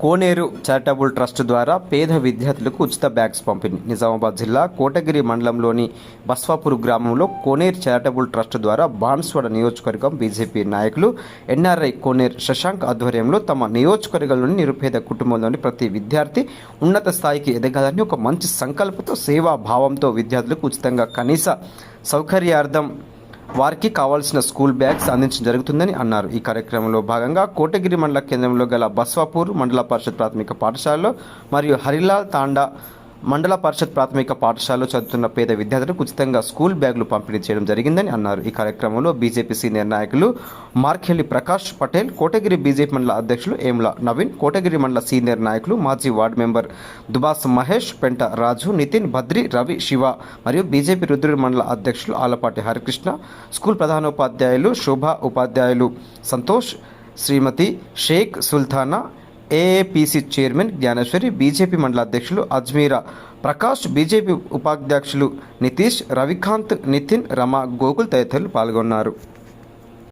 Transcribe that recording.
కోనేరు charitable trust ద్వారా పేద విద్యార్థులకు ఉచిత బ్యాగ్స్ పంపిణీ నిజామాబాద్ జిల్లా కోటగిరి మండలంలోని బస్వాపూర్ గ్రామంలో కోనేరు చారిటబుల్ ట్రస్ట్ ద్వారా బాన్స్వాడ నియోజకవర్గం బీజేపీ నాయకులు ఎన్ఆర్ఐ కోనేరు శశాంక్ ఆధ్వర్యంలో తమ నియోజకవర్గంలోని నిరుపేద కుటుంబంలోని ప్రతి విద్యార్థి ఉన్నత స్థాయికి ఎదగాలని ఒక మంచి సంకల్పంతో సేవా భావంతో విద్యార్థులకు ఉచితంగా కనీస సౌకర్యార్థం వారికి కావాల్సిన స్కూల్ బ్యాగ్స్ అందించడం జరుగుతుందని అన్నారు. ఈ కార్యక్రమంలో భాగంగా కోటగిరి మండల కేంద్రంలో గల బస్వాపూర్ మండల పరిషత్ ప్రాథమిక పాఠశాలలో మరియు హరిలాల్ తాండా మండల పరిషత్ ప్రాథమిక పాఠశాలలో చదువుతున్న పేద విద్యార్థులకు ఉచితంగా స్కూల్ బ్యాగులు పంపిణీ చేయడం జరిగిందని అన్నారు. ఈ కార్యక్రమంలో బీజేపీ సీనియర్ నాయకులు మార్కెల్లి ప్రకాష్ పటేల్ కోటగిరి బీజేపీ మండల అధ్యక్షులు ఏముల నవీన్ కోటగిరి మండల సీనియర్ నాయకులు మాజీ వార్డు మెంబర్ దుబాస్ మహేష్ పెంట రాజు నితిన్ భద్రి రవి శివ మరియు బీజేపీ రుద్రుడి మండల అధ్యక్షులు ఆలపాటి హరికృష్ణ స్కూల్ ప్రధానోపాధ్యాయులు శోభ ఉపాధ్యాయులు Santosh Srimati Sheikh Sultana AAPC chairman Gnaneshwari BJP మండల అధ్యక్షులు అజ్మీరా ప్రకాష్ బీజేపీ ఉపాధ్యక్షులు నితీష్ రవికాంత్ నితిన్ రమ గోకుల్ తదితరులు పాల్గొన్నారు.